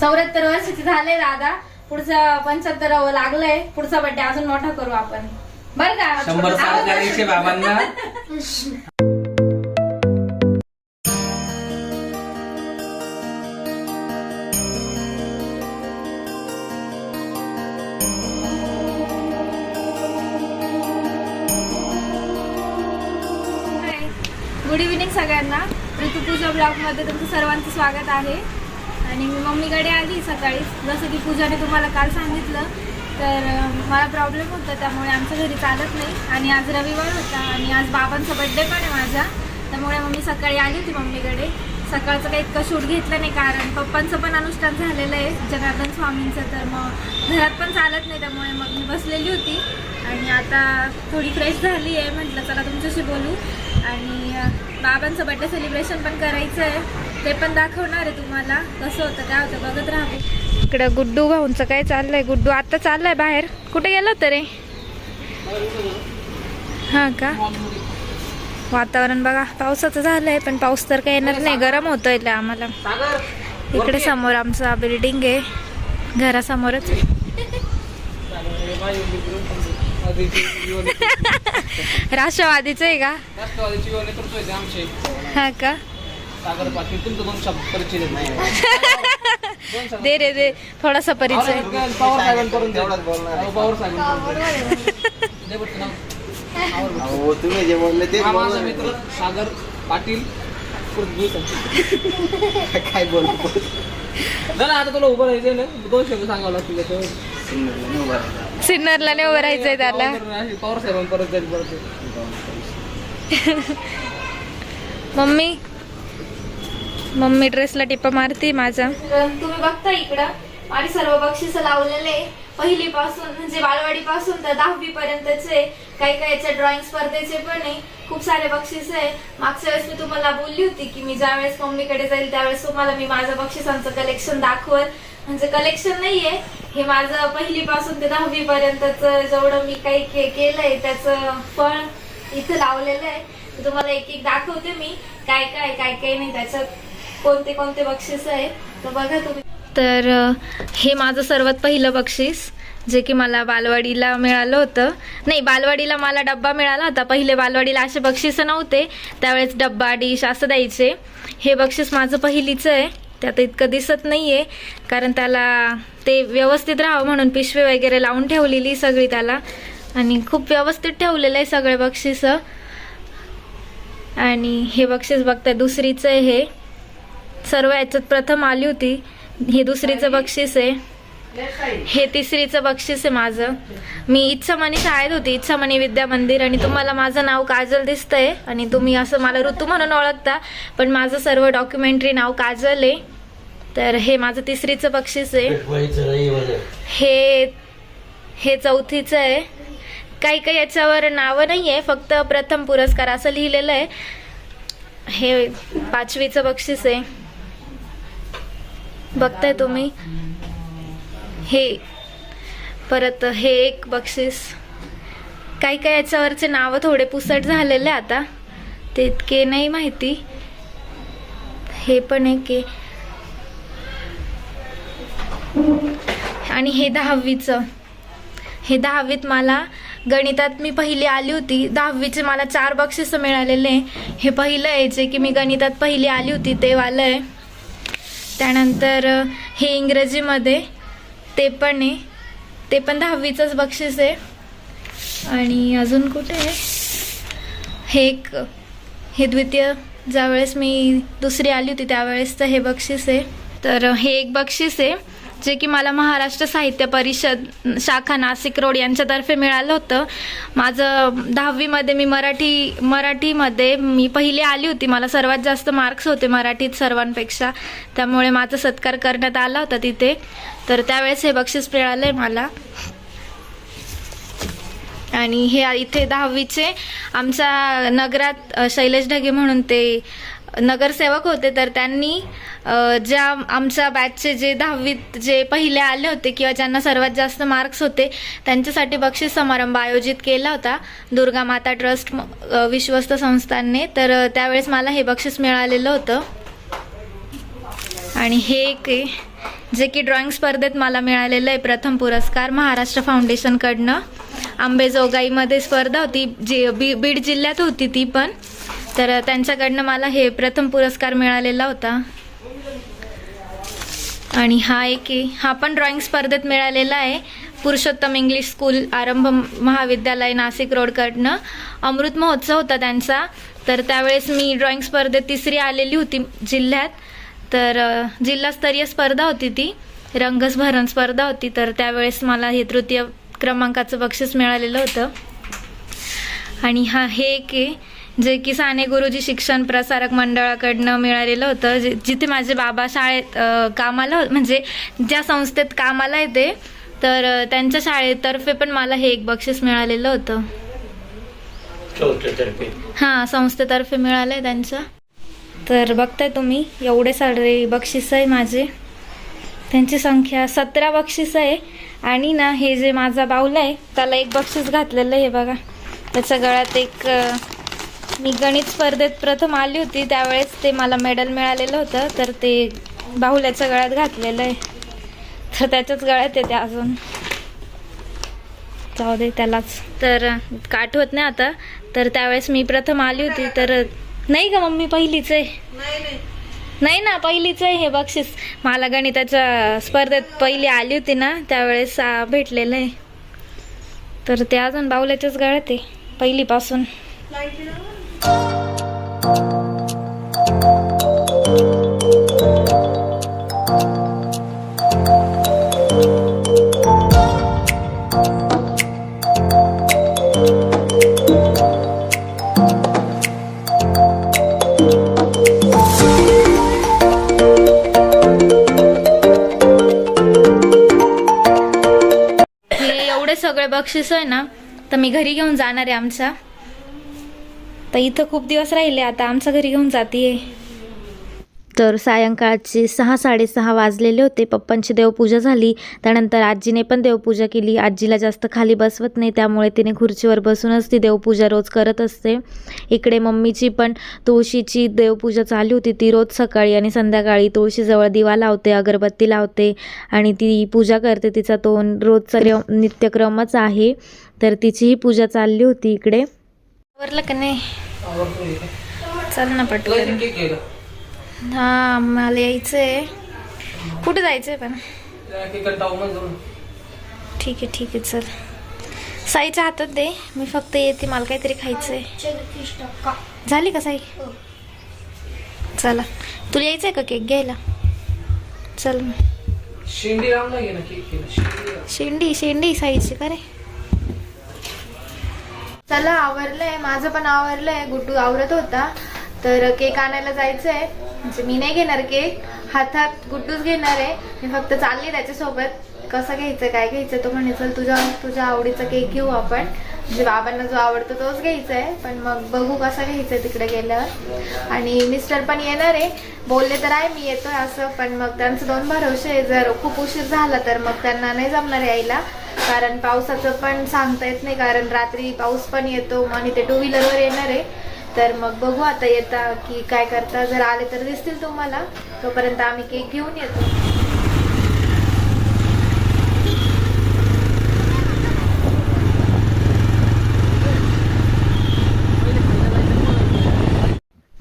चौऱ्याहत्तर वर्षाचे झाले दादा. पुढचं पंच्याहत्तर लागलंय. पुढचा बड्डे अजून मोठा करू आपण. बरं का? शंभर साल करायचे बाबांना. गुड इव्हिनिंग सगळ्यांना. ऋतुपूजा ब्लॉगमध्ये तुमचं सर्वांचं स्वागत आहे. आणि मी मम्मीकडे आली सकाळी. जसं की पूजाने तुम्हाला काल सांगितलं तर मला प्रॉब्लेम होता त्यामुळे आमच्या घरी चालत नाही. आणि आज रविवार होता आणि आज बाबांचा बड्डे पण आहे माझा. त्यामुळे मम्मी सकाळी आली होती मम्मीकडे. सकाळचं काही इतकं शूट घेतलं नाही कारण पप्पांचं पण अनुष्ठान झालेलं आहे जनार्दन स्वामींचं. तर मग घरात पण चालत नाही त्यामुळे मग मी बसलेली होती. आणि आता थोडी फ्रेश झाली आहे म्हटलं चला तुमच्याशी बोलू. आणि बाबांचं बड्डे सेलिब्रेशन पण करायचं आहे. ते पण दाखवणार आहे तुम्हाला. कसं होतं काय होतं बघत राहू इकडं गुड्डू भाऊंचं काय चाललंय? गुड्डू आता चाललंय बाहेर. कुठे गेलं होतं रे? हां का? वातावरण बघा पावसाचं झालंय पण पाऊस तर काही येणार नाही. गरम होतोय आम्हाला. इकडे समोर आमचा बिल्डिंग आहे. घरासमोरच. राष्ट्रवादीचं आहे का? हा का? सागर पाटील तुमचं दोन शब्द परिचय नाही. दे रे दे. थोडासा परिचय. पवार तेवढाच बोलणार पवार. अहो तुम्ही जे बोलले ते माझा मित्र सागर पाटील. काय ना, आता तुला उभं राहायचंय ना. दोन शब्द सांगावं लागतील त्याच्यावर सिन्नरला नाही उभं राहायचंय त्याला. पवार पवार साहेबांपर्यंत जाईल. मम्मी मम्मी ड्रेसला टिप्पा मारते माझा. तुम्ही बघता इकडं माझी सर्व बक्षीस लावलेले. पहिली पासून म्हणजे बालवाडी पासून तर दहावी पर्यंतचे काही काही याच्या ड्रॉइंग स्पर्धेचे पण आहे. खूप सारे बक्षीस आहे. मागच्या वेळेस मी तुम्हाला बोलली होती की मी ज्या वेळेस मम्मीकडे जाईल त्यावेळेस तुम्हाला मी माझं बक्षिसांचं कलेक्शन दाखवल. म्हणजे कलेक्शन नाहीये. हे माझं पहिली पासून ते दहावी पर्यंतच जेवढं मी काही के- केलंय त्याचं फळ इथं लावलेलं आहे. तुम्हाला एक एक दाखवते मी. काय काय काय काय नाही त्याच्यात. कोणते कोणते बक्षीस आहे? तर बघा तुम्ही. तर हे माझं सर्वात पहिलं बक्षीस जे की मला बालवाडीला मिळालं होतं. नाही बालवाडीला मला डब्बा मिळाला होता. पहिले बालवाडीला असे बक्षीस नव्हते. त्यावेळेस डब्बा डिश असं द्यायचे. हे बक्षीस माझं पहिलीचं आहे. त्यात इतकं दिसत नाही आहे कारण त्याला ते व्यवस्थित राहावं म्हणून पिशवी वगैरे लावून ठेवलेली सगळी त्याला. आणि खूप व्यवस्थित ठेवलेलं आहे सगळे बक्षिसं. आणि हे बक्षीस बघताय दुसरीचं आहे हे. सर्व याच्यात प्रथम आली होती. हे दुसरीचं बक्षीस आहे. हे तिसरीचं बक्षीस आहे माझं. मी इच्छामणी शाळेत होती. इच्छामणी विद्या मंदिर आणि तुम्हाला माझं नाव काजल दिसतंय. आणि तुम्ही असं मला ऋतू म्हणून ओळखता. पण माझं सर्व डॉक्युमेंटरी नाव काजल आहे. तर हे माझं तिसरीचं बक्षीस आहे. हे हे चौथीचं आहे. काही काही याच्यावर नावं नाही आहे फक्त प्रथम पुरस्कार असं लिहिलेलं आहे. हे पाचवीचं बक्षीस आहे. बघताय तुम्ही? हे. परत हे एक बक्षीस. काही काही याच्यावरचे नावं थोडे पुसट झालेले आता. ते इतके नाही माहिती. हे पण एक आहे. आणि हे दहावीचं. हे दहावीत मला गणितात मी पहिली आली होती. दहावीचे मला चार बक्षीस मिळालेले. हे पहिलं आहे जे की मी गणितात पहिली आली होती ते वालं आहे. त्यानंतर हे इंग्रजीमध्ये ते पण आहे. ते पण दहावीचंच बक्षीस आहे. आणि अजून कुठे आहे? हे एक हे द्वितीय ज्यावेळेस मी दुसरी आली होती त्यावेळेसचं हे बक्षीस आहे. तर हे एक बक्षीस आहे. जे की मला महाराष्ट्र साहित्य परिषद शाखा नाशिक रोड यांच्यातर्फे मिळालं होतं. माझं दहावीमध्ये मी मराठी मराठीमध्ये मी पहिली आली होती. मला सर्वात जास्त मार्क्स होते मराठीत सर्वांपेक्षा. त्यामुळे माझा सत्कार करण्यात आला होता तिथे. तर त्यावेळेस हे बक्षीस मिळालं आहे मला. आणि हे इथे दहावीचे आमच्या नगरात शैलेश ढगे म्हणून ते नगरसेवक होते तर त्यांनी ज्या आमच्या बॅचचे जे दहावीत जे पहिले आले होते किंवा ज्यांना सर्वात जास्त मार्क्स होते त्यांच्यासाठी बक्षीस समारंभ आयोजित केला होता दुर्गा माता ट्रस्ट विश्वस्त संस्थांनी. तर त्यावेळेस मला हे बक्षीस मिळालेलं होतं. आणि हे एक आहे जे की ड्रॉइंग स्पर्धेत मला मिळालेलं आहे प्रथम पुरस्कार महाराष्ट्र फाउंडेशनकडनं आंबेजोगाईमध्ये स्पर्धा होती जी बी बीड जिल्ह्यात होती ती पण. तर त्यांच्याकडनं मला हे प्रथम पुरस्कार मिळालेला होता. आणि हा एक आहे. हा पण ड्रॉइंग स्पर्धेत मिळालेला आहे. पुरुषोत्तम इंग्लिश स्कूल आरंभ महाविद्यालय नाशिक रोडकडनं. अमृत महोत्सव होता त्यांचा. तर त्यावेळेस मी ड्रॉइंग स्पर्धेत तिसरी आलेली होती जिल्ह्यात. तर जिल्हास्तरीय स्पर्धा होती ती. रंगसभरण स्पर्धा होती. तर त्यावेळेस मला हे तृतीय क्रमांकाचं बक्षीस मिळालेलं होतं. आणि हा हे एक आहे. जे की साने गुरुजी शिक्षण प्रसारक मंडळाकडनं मिळालेलं होतं जे जिथे माझे बाबा शाळेत कामाला म्हणजे ज्या संस्थेत कामाला येते तर त्यांच्या शाळेतर्फे पण मला हे एक बक्षीस मिळालेलं होतं. हां संस्थेतर्फे मिळालं आहे त्यांचं. तर बघताय तुम्ही एवढे सारे बक्षीस आहे माझे. त्यांची संख्या सतरा बक्षीस आहे आणि ना हे जे माझा बाऊला आहे त्याला एक बक्षीस घातलेलं आहे हे बघा. त्याच्या गळ्यात एक मी गणित स्पर्धेत प्रथम आली होती त्यावेळेस ते मला मेडल मिळालेलं होतं तर ते बाहुल्याच्या गळ्यात घातलेलं आहे. तर त्याच्याच गळ्यात येते अजून. जाऊ दे त्यालाच. तर का होत नाही आता. तर त्यावेळेस मी प्रथम आली होती तर नाही का मम्मी पहिलीच आहे. नाही ना पहिलीच आहे हे बक्षीस. मला गणिताच्या स्पर्धेत पहिली आली होती ना त्यावेळेस भेटलेलं आहे. तर ते अजून बाहुल्याच्याच गळ्यात आहे पहिलीपासून. सगळे बक्षीस आहे ना तर मी घरी घेऊन जाणार आहे आमच्या तर इथं खूप दिवस राहिले आता आमच्या घरी घेऊन जाते तर सायंकाळचे सहा साडेसहा वाजलेले होते. पप्पांची देवपूजा झाली. त्यानंतर आजीने पण देवपूजा केली. आजीला जास्त खाली बसवत नाही त्यामुळे तिने खुर्चीवर बसूनच ती देवपूजा रोज करत असते. इकडे मम्मीची पण तुळशीची देवपूजा चालू होती. ती रोज सकाळी आणि संध्याकाळी तुळशीजवळ दिवा लावते अगरबत्ती लावते आणि ती पूजा करते. तिचा तो रोजचा नित्यक्रमच आहे. तर तिचीही पूजा चालली होती इकडे. आवरलं का नाही? चल ना पटकन. हा मला यायचंय. कुठे जायचंय पण? ठीक आहे ठीक आहे चल. साईच्या हातात दे. मी फक्त येते मला काहीतरी खायचंय. झाली का साई? चला. तुला यायचंय का केक घ्यायला? चल मग. शिंडी. शेंडी शेंडी साईची का रे? चला आवरलंय माझं पण आवरलंय. गुड्डू आवरत होता. तर केक आणायला जायचंय. म्हणजे मी नाही घेणार केक. हातात गुड्डूच घेणार आहे. मी फक्त चालली त्याच्यासोबत. कसं घ्यायचं काय घ्यायचं? तो म्हणे चल तुझ्या तुझ्या आवडीचा केक घेऊ आपण. म्हणजे बाबांना जो आवडतो तोच घ्यायचा आहे पण मग बघू कसा घ्यायचा आहे तिकडे गेल्यावर. आणि मिस्टर पण येणार आहे. बोलले तर आहे मी येतोय असं. पण मग त्यांचं दोन भरोसे आहे. जर खूप उशीर झाला तर मग त्यांना नाही जमणार यायला. कारण पावसाचं पण सांगता येत नाही कारण रात्री पाऊस पण येतो आणि ते टू व्हीलरवर येणार आहे. तर मग बघू आता येता की काय करता. जर आले तर दिसतील तुम्हाला. तोपर्यंत आम्ही केक घेऊन येतो.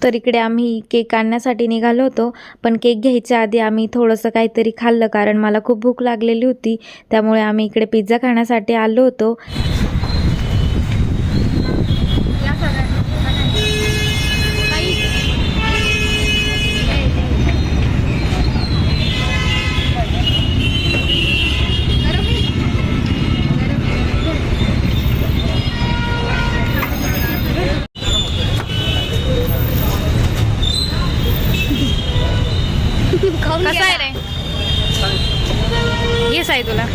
तर इकडे आम्ही केक आणण्यासाठी निघालो होतो. पण केक घ्यायच्या आधी आम्ही थोडंसं काहीतरी खाल्लं कारण मला खूप भूक लागलेली होती. त्यामुळे आम्ही इकडे पिझ्झा खाण्यासाठी आलो होतो. कसा आहे रे? येस आहे तुला.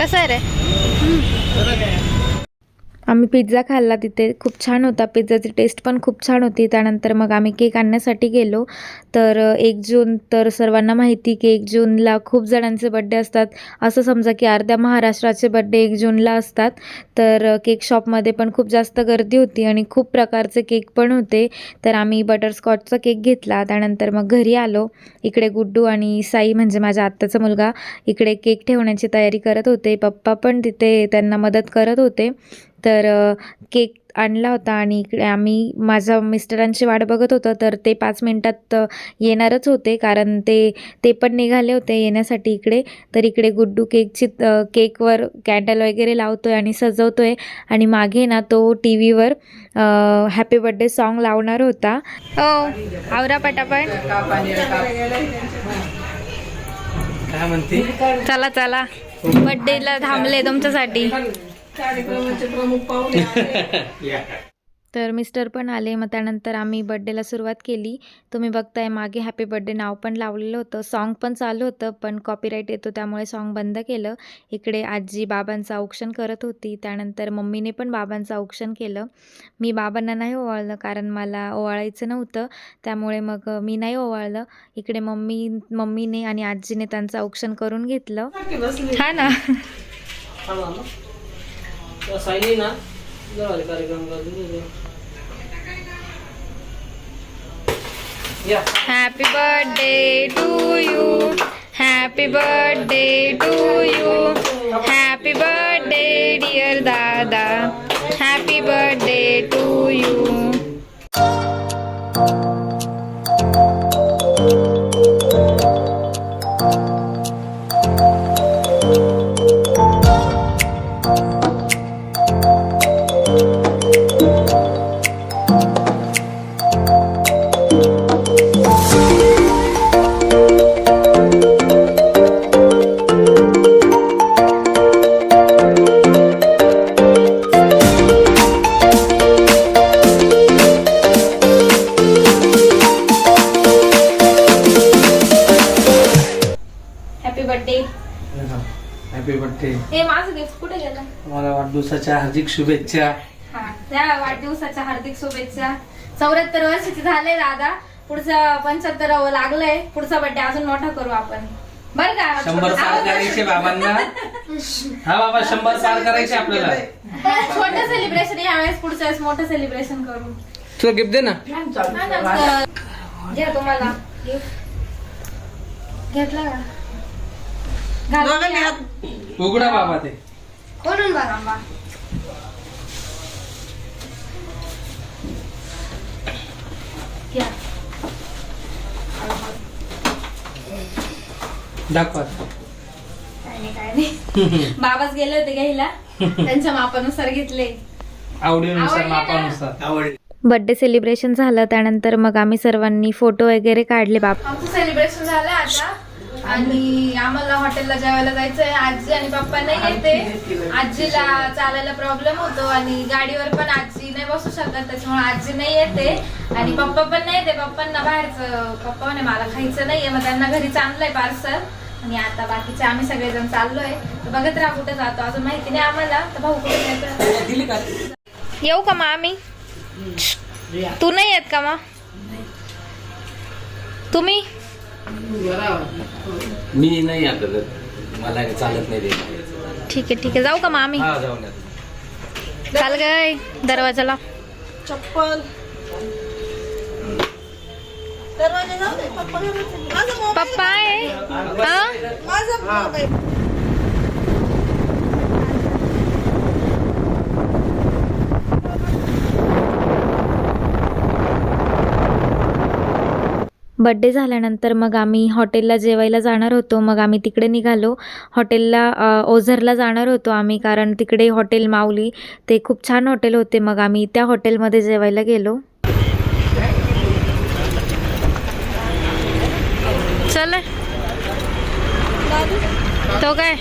कसा आहे रे? आम्ही पिझ्झा खाल्ला तिथे. खूप छान होता. पिझ्झाची टेस्ट पण खूप छान होती. त्यानंतर मग आम्ही केक आणण्यासाठी गेलो. तर एक जून तर सर्वांना माहिती की एक जूनला खूप जणांचे बड्डे असतात. असं समजा की अर्ध्या महाराष्ट्राचे बड्डे एक जूनला असतात. तर केक शॉपमध्ये पण खूप जास्त गर्दी होती आणि खूप प्रकारचे केक पण होते. तर आम्ही बटरस्कॉचचा केक घेतला. त्यानंतर मग घरी आलो. इकडे गुड्डू आणि साई म्हणजे माझ्या आत्ताचा मुलगा इकडे केक ठेवण्याची तयारी करत होते. पप्पा पण तिथे त्यांना मदत करत होते. तर केक आणला होता आणि इकडे आम्ही माझ्या मिस्टरांची वाट बघत होतो तर ते पाच मिनटात येणारच होते कारण ते ते पण निघाले होते येण्यासाठी इकडे. तर इकडे गुड्डू केकची केकवर कॅन्डल वगैरे लावतो आहे आणि सजवतो आहे आणि मागे ना तो टी व्हीवर हॅपी बड्डे सॉन्ग लावणार होता. हो आवरा पटापट. चला चला. बड्डेला थांबले तुमच्यासाठी. कार्यक्रमाचे प्रमुख पाहुणे आले. तर मिस्टर पण आले मग त्यानंतर आम्ही बड्डेला सुरुवात केली. तुम्ही बघताय मागे हॅपी बड्डे नाव पण लावलेलं होतं. सॉन्ग पण चालू होतं पण कॉपीराईट येतो त्यामुळे सॉन्ग बंद केलं. इकडे आजी बाबांचं औक्षण करत होती त्यानंतर मम्मीने पण बाबांचं औक्षण केलं. मी बाबांना नाही ओवाळलं कारण मला ओवाळायचं नव्हतं. त्यामुळे मग मी नाही ओवाळलं. इकडे मम्मी मम्मीने आणि आजीने त्यांचं औक्षण करून घेतलं. हा ना. थांबा ना झाले कार्यक्रम happy birthday to you happy birthday to you happy birthday dear dada happy birthday to you हे माझं गिफ्ट कुठे गेलं? तुम्हाला वाढदिवसाच्या हार्दिक शुभेच्छा. हा त्या वाढदिवसाच्या हार्दिक शुभेच्छा. चौऱ्याहत्तर वर्षाचे झाले दादा. पुढचा पंच्याहत्तर लागलंय. पुढचा बर्थडे अजून मोठा करू आपण. बर का? शंभर पार करायचे बाबांना. हा बाबा शंभर पार करायचे आपल्याला. छोटं सेलिब्रेशन यावेळेस पुढच्या वेळेस मोठं सेलिब्रेशन करू. तुला गिफ्ट दे ना. हा घ्या तुम्हाला. Gift. घेतला का? दोघांनी घ्या. हात उघडा बाबा ते. खोलून बघा बा. घ्या. दाखवा. काय नाही काय नाही. बाबाच गेले होते घ्यायला. त्यांच्या मापानुसार घेतले. आवडीनुसार आवडले ना? मापानुसार. बर्थडे सेलिब्रेशन झालं त्यानंतर मग आम्ही सर्वांनी फोटो वगैरे काढले बाप. आमचं सेलिब्रेशन झालं आता. आणि आम्हाला हॉटेलला जेवायला जायचंय. आजी आणि पप्पा नाही येते. आजीला चालायला प्रॉब्लेम होतो आणि गाडीवर पण आजी नाही बसू शकत त्याच्यामुळे आजी नाही येते. आणि पप्पा पण नाही येते. पप्पांना बाहेरचं पप्पा म्हणे मला खायचं नाहीये. मग त्यांना घरीच आणलंय पार्सल आणि आता बाकीचे आम्ही सगळेजण चाललोय. तर बघत राहा कुठे जातो. अजून माहिती नाही आम्हाला. तर भाऊ कुठे येऊ का मग आम्ही? तू नाही येत का मग तुम्ही? मी नाही आता मला चालत नाही ठीक आहे ठीक आहे. जाऊ का मग आम्ही? हा. चाल गाय दरवाजाला चप्पल. दरवाजा जाऊ दे पप्पा आहे. माझा मोबाईल पप्पा आहे हा माझा मोबाईल बड्डे झाल्यानंतर मग आम्ही हॉटेलला जेवायला जाणार होतो. मग आम्ही तिकडे निघालो. हॉटेलला ओझरला जाणार होतो आम्ही कारण तिकडे हॉटेल माऊली ते खूप छान हॉटेल होते. मग आम्ही त्या हॉटेलमध्ये जेवायला गेलो. चल तो काय?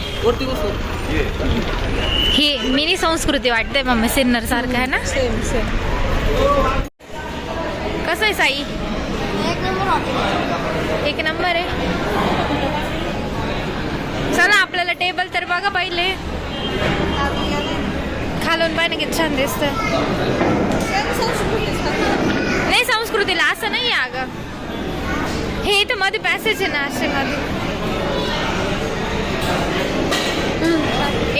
ही मिनी संस्कृती वाटते. मम्मी सिन्नर सारखं आहे ना? कसं आहे साई? एक नंबर आहे. चला आपल्याला टेबल तर बघा पहिले. घालून पाहिजे किती छान दिसत नाही संस्कृतीला असं नाही आहे अगं. हे इथं मध्ये पॅसेज आहे ना असे मध्ये.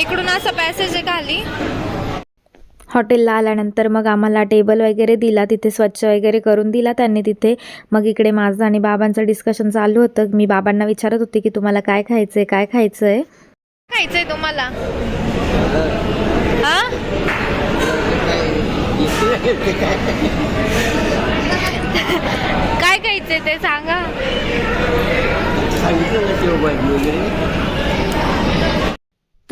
इकडून असं पॅसेज आहे खाली. हॉटेलला आल्यानंतर मग आम्हाला टेबल वगैरे दिला तिथे स्वच्छ वगैरे करून दिला त्यांनी तिथे. मग इकडे माझं आणि बाबांचं डिस्कशन चालू होतं. मी बाबांना विचारत होते की तुम्हाला काय खायचं आहे काय खायचं आहे खायचं आहे तुम्हाला? हा? काय खायचंय ते सांगा.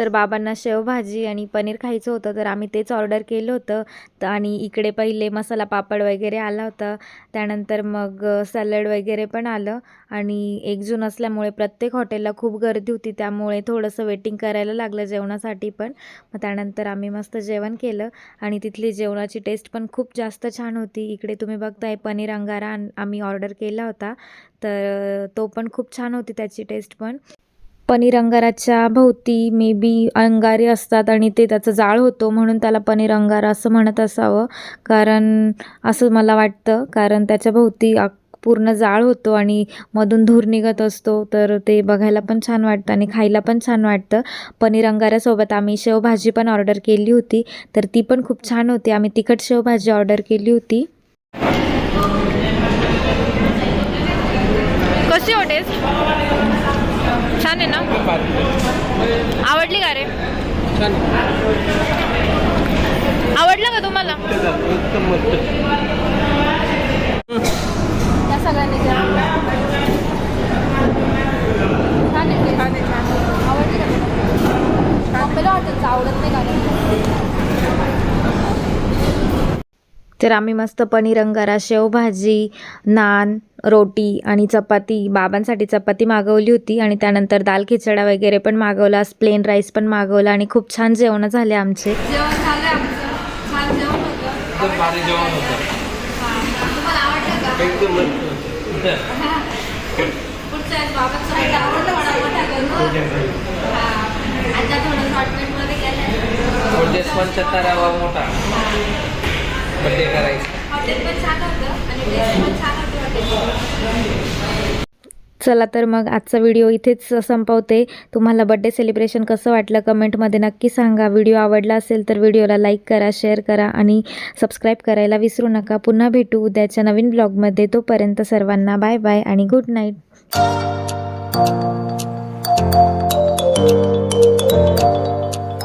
तर बाबांना शेवभाजी आणि पनीर खायचं होतं तर आम्ही तेच ऑर्डर केलं होतं. तर आणि इकडे पहिले मसाला पापड वगैरे आला होता. त्यानंतर मग सॅलड वगैरे पण आलं. आणि एक जून असल्यामुळे प्रत्येक हॉटेलला खूप गर्दी होती. त्यामुळे थोडंसं वेटिंग करायला लागलं जेवणासाठी पण. मग त्यानंतर आम्ही मस्त जेवण केलं. आणि तिथली जेवणाची टेस्ट पण खूप जास्त छान होती. इकडे तुम्ही बघताय पनीर अंगारा आम्ही ऑर्डर केला होता. तर तो पण खूप छान होती त्याची टेस्ट पण. पनीर अंगाराच्या भोवती मे बी अंगारे असतात आणि ते त्याचं जाळ होतो म्हणून त्याला पनीर अंगारा असं म्हणत असावं. कारण असं मला वाटतं कारण त्याच्या भोवती पूर्ण जाळ होतो आणि मधून धूर निघत असतो. तर ते बघायला पण छान वाटतं आणि खायला पण छान वाटतं. पनीर अंगाऱ्यासोबत आम्ही शेवभाजी पण ऑर्डर केली होती. तर ती पण खूप छान होती. आम्ही तिखट शेवभाजी ऑर्डर केली होती. कशी हो टेस्ट छान आहे ना? आवडली का रे? आवडलं का तुम्हाला? तर आम्ही मस्त पनीर अंगारा शेवभाजी नान रोटी आणि चपाती बाबांसाठी चपाती मागवली होती आणि त्यानंतर दाल खिचडा वगैरे पण मागवला प्लेन राईस पण मागवला आणि खूप छान जेवण झाले आमचे. जेवण झालं आमचं. छान जेवण होतं. भारी जेवण होतं. तुम्हाला आवडलं का? एकदम पुढच्या वेळेस बाबांचं हॉटेल आवडलं? मला मोठा. चला तर मग आजचा व्हिडिओ इथेच संपवते. तुम्हाला बड्डे सेलिब्रेशन कसं वाटलं कमेंटमध्ये नक्की सांगा. व्हिडिओ आवडला असेल तर व्हिडिओला लाईक करा शेअर करा आणि सबस्क्राईब करायला विसरू नका. पुन्हा भेटू उद्याच्या नवीन ब्लॉगमध्ये तोपर्यंत सर्वांना बाय बाय आणि गुड नाईट